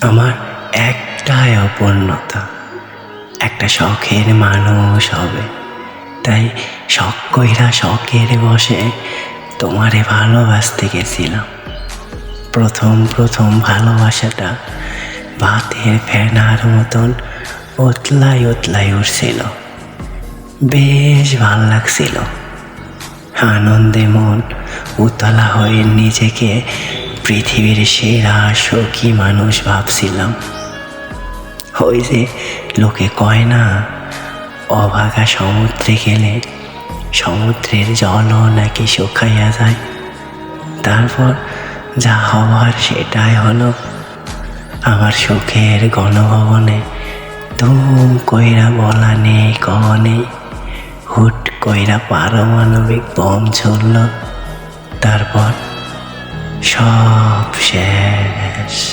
আমার একটাই অপূর্ণতা, একটা শখের মানুষ হবে। তাই শখ কইরা শখের বসে তোমারে ভালোবাসতে গেছিলাম। প্রথম প্রথম ভালোবাসাটা ভাতের ফেনার মতন উতলাই উতলাই উঠছিল। বেশ ভালো লাগছিল। আনন্দে মন উতলা হয়ে নিজেকে পৃথিবীর সেরা সখী মানুষ ভাবছিলাম। ওই যে লোকে কয় না, অভাগা সমুদ্রে গেলে সমুদ্রের জলও নাকি শুকাইয়া যায়। তারপর যা হওয়ার সেটাই হলো আমার সুখের গণভবনে ধুম কইরা বলা নেই কহ নেই। হুট কইরা পারমাণবিক বম ছুড়ল। তারপর সব শেষ